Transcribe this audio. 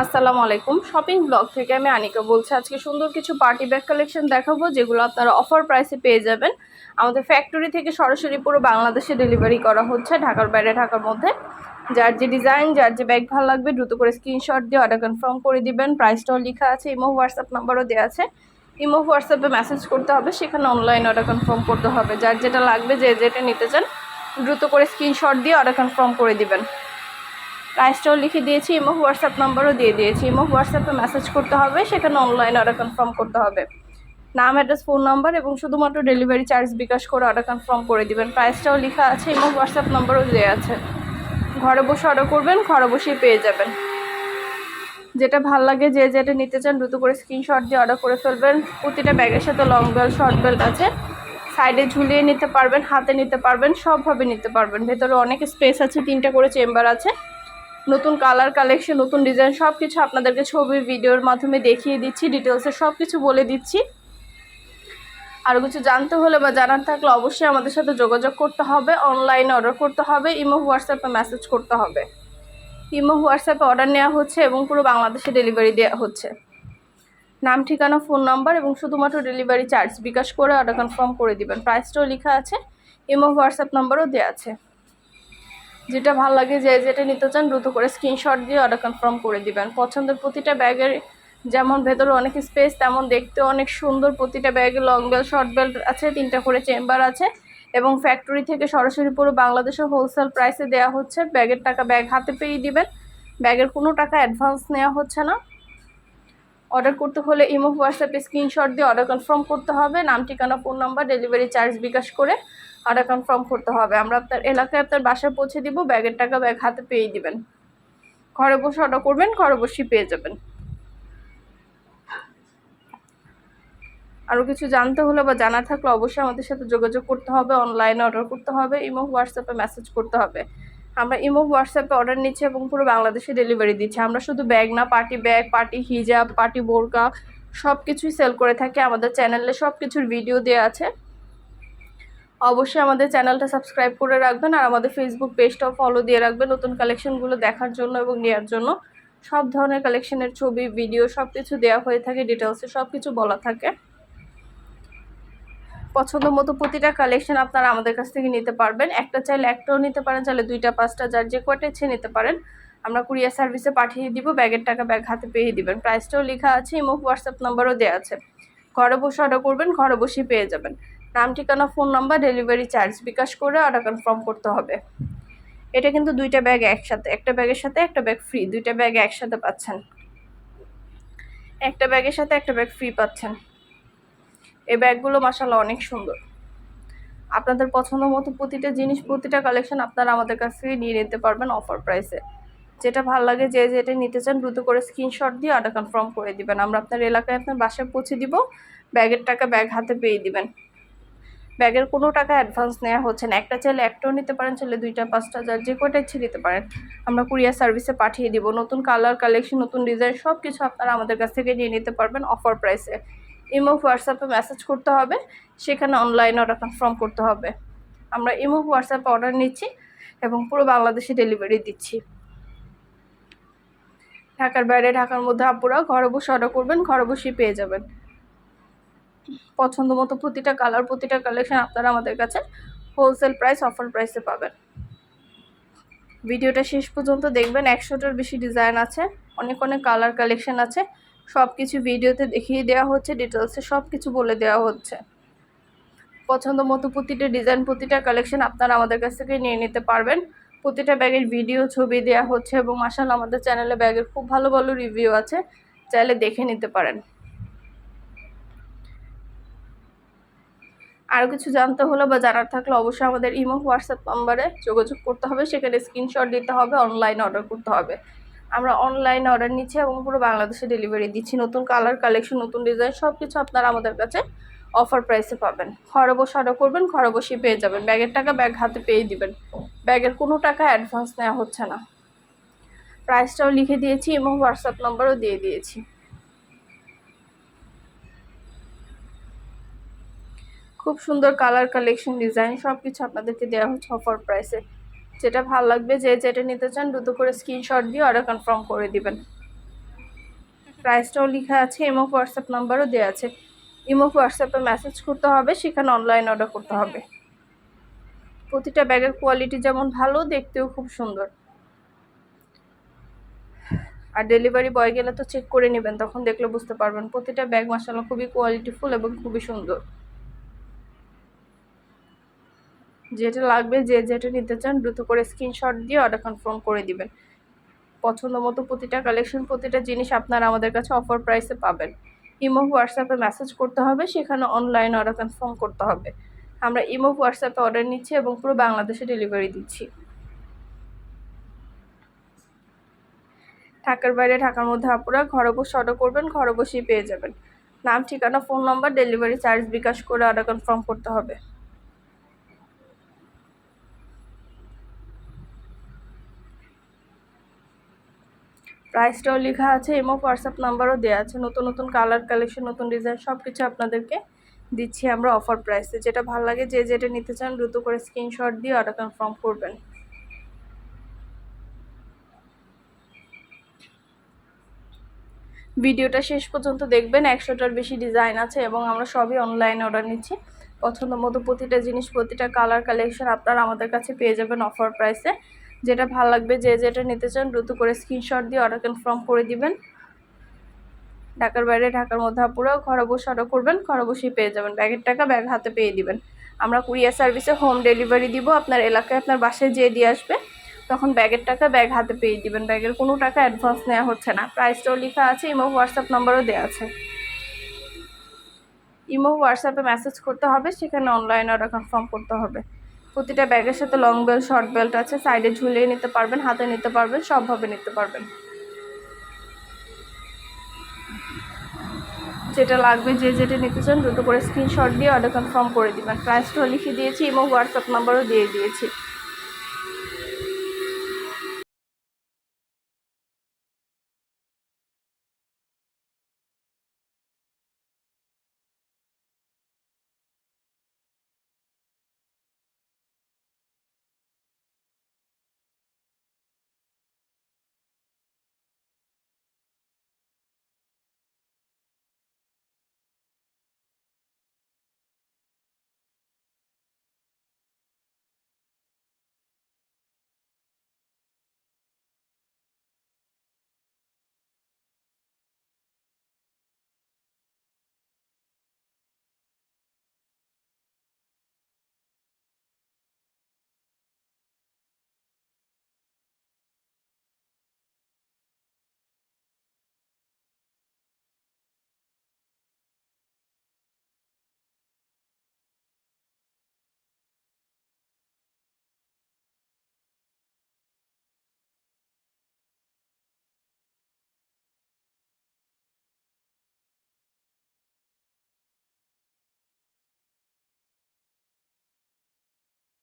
আসসালামু আলাইকুম। Shopping blog থেকে আমি আনিকা বলছি, আজকে সুন্দর কিছু পার্টি ব্যাগ কালেকশন দেখাবো, যেগুলো আপনারা অফার প্রাইসে পেয়ে যাবেন। আমাদের ফ্যাক্টরি থেকে সরাসরি পুরো বাংলাদেশে ডেলিভারি করা হচ্ছে, ঢাকার বাইরে, ঢাকার মধ্যে। যার যে ডিজাইন যার যে ব্যাগ ভালো লাগবে, দ্রুত করে স্ক্রিনশট দিয়ে অর্ডার কনফার্ম করে দিবেন। প্রাইসটাও লেখা আছে ইমো হোয়াটসঅ্যাপ নাম্বারও দেওয়া আছে। ইমো হোয়াটসঅ্যাপে মেসেজ করতে হবে, সেখানে অনলাইন অর্ডার কনফার্ম করতে হবে। যার যেটা লাগবে, যে যেটা নিতে চান, দ্রুত করে স্ক্রিনশট দিয়ে অর্ডার কনফার্ম করে দিবেন। প্রাইসটাও লিখে দিয়েছি ইমো হোয়াটসঅ্যাপ নাম্বারও দিয়ে দিয়েছি। ইমো হোয়াটসঅ্যাপে মেসেজ করতে হবে, সেখানে অনলাইন অর্ডার কনফার্ম করতে হবে। নাম অ্যাড্রেস ফোন নাম্বার এবং শুধুমাত্র ডেলিভারি চার্জ বিকাশ করে অর্ডার কনফার্ম করে দিবেন। প্রাইসটাও লেখা আছে ইমো হোয়াটসঅ্যাপ নাম্বারও দেওয়া আছে। ঘরে বসে অর্ডার করবেন, ঘরে বসেই পেয়ে যাবেন। যেটা ভালো লাগে, যে যেটা নিতে চান দ্রুত করে স্ক্রিনশট দিয়ে অর্ডার করে ফেলবেন। প্রতিটা ব্যাগের সাথে লং বেল্ট শর্ট বেল্ট আছে। সাইডে ঝুলিয়ে নিতে পারবেন, হাতে নিতে পারবেন, সবভাবে নিতে পারবেন। ভেতরে অনেক স্পেস আছে, তিনটা করে চেম্বার আছে। নতুন কালার কালেকশন নতুন ডিজাইন সব কিছু আপনাদেরকে ছবি ভিডিওর মাধ্যমে দেখিয়ে দিচ্ছি ডিটেলসে সব কিছু বলে দিচ্ছি। আরও কিছু জানতে হলে বা জানার থাকলে অবশ্যই আমাদের সাথে যোগাযোগ করতে হবে অনলাইনে অর্ডার করতে হবে, ইমো, হোয়াটসঅ্যাপে মেসেজ করতে হবে। ইমো, হোয়াটসঅ্যাপে অর্ডার নেওয়া হচ্ছে এবং পুরো বাংলাদেশে ডেলিভারি দেওয়া হচ্ছে। নাম, ঠিকানা ফোন নাম্বার এবং শুধুমাত্র ডেলিভারি চার্জ বিকাশ করে অর্ডার কনফার্ম করে দিবেন। প্রাইসটাও লেখা আছে, ইমো, হোয়াটসঅ্যাপ নাম্বারও দেওয়া আছে। যেটা ভালো লাগে যে যেটা নিতে চান দ্রুত করে স্ক্রিনশট দিয়ে অর্ডার কনফার্ম করে দিবেন। পছন্দের প্রতিটা ব্যাগের যেমন ভেতরে অনেক স্পেস তেমন দেখতে অনেক সুন্দর প্রতিটা ব্যাগে লং বেল্ট শর্ট বেল্ট আছে, তিনটা করে চেম্বার আছে এবং ফ্যাক্টরি থেকে সরাসরি পুরো বাংলাদেশের হোলসেল প্রাইসে দেওয়া হচ্ছে। ব্যাগের টাকা ব্যাগ হাতে পেয়ে দিবেন। ব্যাগের কোনো টাকা অ্যাডভান্স নেওয়া হচ্ছে না। অর্ডার করতে হলে ইমো, হোয়াটসঅ্যাপে স্ক্রিনশট দিয়ে অর্ডার কনফার্ম করতে হবে। নাম, ঠিকানা phone number delivery charge bKash করে অর্ডার কনফার্ম করতে হবে। আমরা আপনার এলাকায় আপনার বাসায় পৌঁছে দিব, ব্যাগের টাকা ব্যাগ হাতে পেয়ে দিবেন। ঘরে বসে অর্ডার করবেন, ঘরে বসেই পেয়ে যাবেন। আরও কিছু জানতে হলে বা জানা থাকলে অবশ্যই আমাদের সাথে যোগাযোগ করতে হবে অনলাইনে অর্ডার করতে হবে, ইমো, হোয়াটসঅ্যাপে মেসেজ করতে হবে। আমরা ইমো, হোয়াটসঅ্যাপে অর্ডার নিচ্ছি এবং পুরো বাংলাদেশে ডেলিভারি দিচ্ছি। আমরা শুধু ব্যাগ না পার্টি ব্যাগ পার্টি হিজাব পার্টি বোরকা সব কিছুই সেল করে থাকি। আমাদের চ্যানেলে সব কিছুর ভিডিও দেওয়া আছে। অবশ্যই আমাদের চ্যানেলটা সাবস্ক্রাইব করে রাখবেন আর আমাদের ফেসবুক পেজটাও ফলো দিয়ে রাখবেন নতুন কালেকশনগুলো দেখার জন্য এবং নেওয়ার জন্য। সব ধরনের কালেকশনের ছবি ভিডিও সব কিছু দেওয়া হয়ে থাকে ডিটেলসে সব কিছু বলা থাকে। পছন্দ মতো প্রতিটা কালেকশন আপনারা আমাদের কাছ থেকে নিতে পারবেন। একটা চাইলে একটাও নিতে পারেন, চাইলে দুইটা, পাঁচটা, যার যে কয়টা ইচ্ছে নিতে পারেন। আমরা কুরিয়ার সার্ভিসে পাঠিয়ে দিব, ব্যাগের টাকা ব্যাগ হাতে পেয়ে দিবেন। প্রাইসটাও লেখা আছে ইমো হোয়াটসঅ্যাপ নাম্বারও দেওয়া আছে। ঘরে বসে অর্ডার করবেন, ঘরে বসেই পেয়ে যাবেন। নাম ঠিকানা phone number delivery charge bKash করে অর্ডার কনফার্ম করতে হবে। এটা কিন্তু দুইটা ব্যাগ একসাথে, একটা ব্যাগের সাথে, একটা ব্যাগ ফ্রি দুইটা ব্যাগ একসাথে পাচ্ছেন। একটা ব্যাগের সাথে একটা ব্যাগ ফ্রি পাচ্ছেন। এই ব্যাগগুলো মাসাল্লাহ অনেক সুন্দর। আপনাদের পছন্দ মতো প্রতিটা জিনিস, প্রতিটা কালেকশন আপনারা আমাদের কাছ থেকে নিয়ে নিতে পারবেন অফার প্রাইসে যেটা ভালো লাগে, যে যেটা নিতে চান, দ্রুত করে স্ক্রিনশট দিয়ে অর্ডার কনফার্ম করে দিবেন। আমরা আপনার এলাকায় আপনার বাসায় পৌঁছে দিব। ব্যাগের টাকা ব্যাগ হাতে পেয়ে দিবেন। ব্যাগের কোনো টাকা অ্যাডভান্স নেওয়া হচ্ছে না। একটা চাইলে একটাও নিতে পারেন চাইলে দুইটা, পাঁচটা, যার যে কয়টা ইচ্ছে নিতে পারেন। আমরা কুরিয়ার সার্ভিসে পাঠিয়ে দিব। নতুন কালার কালেকশন নতুন ডিজাইন সব কিছু আপনারা আমাদের কাছ থেকে নিয়ে নিতে পারবেন অফার প্রাইসে ইমো হোয়াটসঅ্যাপে মেসেজ করতে হবে। সেখানে অনলাইনে অর্ডার কনফার্ম করতে হবে। আমরা ইমো হোয়াটসঅ্যাপে অর্ডার নিচ্ছি এবং পুরো বাংলাদেশে ডেলিভারি দিচ্ছি। ঢাকার বাইরে, ঢাকার মধ্যে আপুরা ঘরে বসে অর্ডার করবেন, ঘরে বসেই পেয়ে যাবেন। পছন্দ মতো প্রতিটা কালার প্রতিটা কালেকশন আপনারা আমাদের কাছে হোলসেল প্রাইস অফার প্রাইসে পাবেন। ভিডিওটা শেষ পর্যন্ত দেখবেন, একশোটার বেশি ডিজাইন আছে, অনেক অনেক কালার কালেকশন আছে সব কিছু ভিডিওতে দেখিয়ে দেওয়া হচ্ছে ডিটেলসে সব কিছু বলে দেওয়া হচ্ছে। পছন্দ মতো প্রতিটা ডিজাইন প্রতিটা কালেকশন আপনারা আমাদের কাছ থেকে নিয়ে নিতে পারবেন। প্রতিটা ব্যাগের ভিডিও ছবি দেওয়া হচ্ছে এবং মাসাল আমাদের চ্যানেলে ব্যাগের খুব ভালো ভালো রিভিউ আছে, চাইলে দেখে নিতে পারেন। আরও কিছু জানতে হলে বা জানার থাকলে অবশ্যই আমাদের ইমো, হোয়াটসঅ্যাপ নাম্বারে যোগাযোগ করতে হবে। সেখানে স্ক্রিনশট দিতে হবে অনলাইন অর্ডার করতে হবে। আমরা অনলাইন অর্ডার নিচ্ছি এবং পুরো বাংলাদেশে ডেলিভারি দিচ্ছি। নতুন কালার কালেকশন নতুন ডিজাইন সব কিছু আপনারা আমাদের কাছে অফার প্রাইসে পাবেন। ঘরে বসে অর্ডার করবেন, ঘরে বসেই পেয়ে যাবেন। ব্যাগের টাকা ব্যাগ হাতে পেয়ে দিবেন। ব্যাগের কোনো টাকা অ্যাডভান্স নেওয়া হচ্ছে না। প্রাইসটাও লিখে দিয়েছি এবং হোয়াটসঅ্যাপ নাম্বারও দিয়ে দিয়েছি। খুব সুন্দর কালার কালেকশন ডিজাইন সব কিছু আপনাদেরকে দেওয়া হচ্ছে অফার প্রাইসে যেটা ভালো লাগবে, যে যেটা নিতে চান, দ্রুত করে স্ক্রিনশট দিয়ে অর্ডার কনফার্ম করে দিবেন। প্রাইসটাও লেখা আছে ইমো হোয়াটসঅ্যাপ নাম্বারও দেওয়া আছে। ইমো হোয়াটসঅ্যাপে মেসেজ করতে হবে, সেখানে অনলাইন অর্ডার করতে হবে। প্রতিটা ব্যাগের কোয়ালিটি যেমন ভালো, দেখতেও খুব সুন্দর। আর ডেলিভারি বয় গেলে তো চেক করে নেবেন, তখন দেখলে বুঝতে পারবেন। প্রতিটা ব্যাগ মাসালা খুবই কোয়ালিটিফুল এবং খুবই সুন্দর। যেটা লাগবে, যে যেটা নিতে চান, দ্রুত করে স্ক্রিনশট দিয়ে অর্ডার কনফার্ম করে দিবেন। পছন্দ মতো প্রতিটা কালেকশন প্রতিটা জিনিস আপনারা আমাদের কাছে অফার প্রাইসে পাবেন। ইমো হোয়াটসঅ্যাপে মেসেজ করতে হবে, সেখানে অনলাইন অর্ডার কনফার্ম করতে হবে। আমরা ইমো হোয়াটসঅ্যাপে অর্ডার নিচ্ছি এবং পুরো বাংলাদেশে ডেলিভারি দিচ্ছি। ঢাকার বাইরে, ঢাকার মধ্যে আপুরা ঘরে বসে অর্ডার করবেন, ঘরে বসেই পেয়ে যাবেন। নাম, ঠিকানা phone number delivery charge bKash করে অর্ডার কনফার্ম করতে হবে। প্রাইসটাও লেখা আছে এবং হোয়াটসঅ্যাপ নাম্বারও দেওয়া আছে। নতুন নতুন কালার কালেকশন নতুন ডিজাইন সব কিছু আপনাদেরকে দিচ্ছি আমরা অফার প্রাইসে যেটা ভালো লাগে, যে যেটা নিতে চান দ্রুত করে স্ক্রিনশট দিয়ে অর্ডার কনফার্ম করবেন। ভিডিওটা শেষ পর্যন্ত দেখবেন, একশোটার বেশি ডিজাইন আছে এবং আমরা সবই অনলাইনে অর্ডার নিচ্ছি। পছন্দ মতো প্রতিটা জিনিস, প্রতিটা কালার কালেকশন আপনারা আমাদের কাছে পেয়ে যাবেন অফার প্রাইসে যেটা ভালো লাগবে যে যেটা নিতে চান দ্রুত করে স্ক্রিনশট দিয়ে অর্ডার কনফার্ম করে দিবেন। ঢাকার বাইরে, ঢাকার মধ্যে আপুরা ঘরে বসে অর্ডার করবেন, ঘরে বসেই পেয়ে যাবেন। ব্যাগের টাকা ব্যাগ হাতে পেয়ে দিবেন। আমরা কুরিয়ার সার্ভিসে হোম ডেলিভারি দিব, আপনার এলাকায় আপনার বাসায় যেয়ে দিয়ে আসবে। তখন ব্যাগের টাকা ব্যাগ হাতে পেয়ে দিবেন। ব্যাগের কোনো টাকা অ্যাডভান্স নেওয়া হচ্ছে না। প্রাইসটাও লেখা আছে ইমো হোয়াটসঅ্যাপ নাম্বারও দেওয়া আছে। ইমো হোয়াটসঅ্যাপে মেসেজ করতে হবে, সেখানে অনলাইন অর্ডার কনফার্ম করতে হবে। প্রতিটা ব্যাগের সাথে লং বেল্ট শর্ট বেল্ট আছে। সাইডে ঝুলিয়ে নিতে পারবেন, হাতে নিতে পারবেন সবভাবে নিতে পারবেন। যেটা লাগবে, যে যেটা নিতে চান দ্রুত করে স্ক্রিনশট দিয়ে অর্ডার কনফার্ম করে দিবেন। প্রাইসটাও লিখে দিয়েছি এবং হোয়াটসঅ্যাপ নাম্বারও দিয়ে দিয়েছি।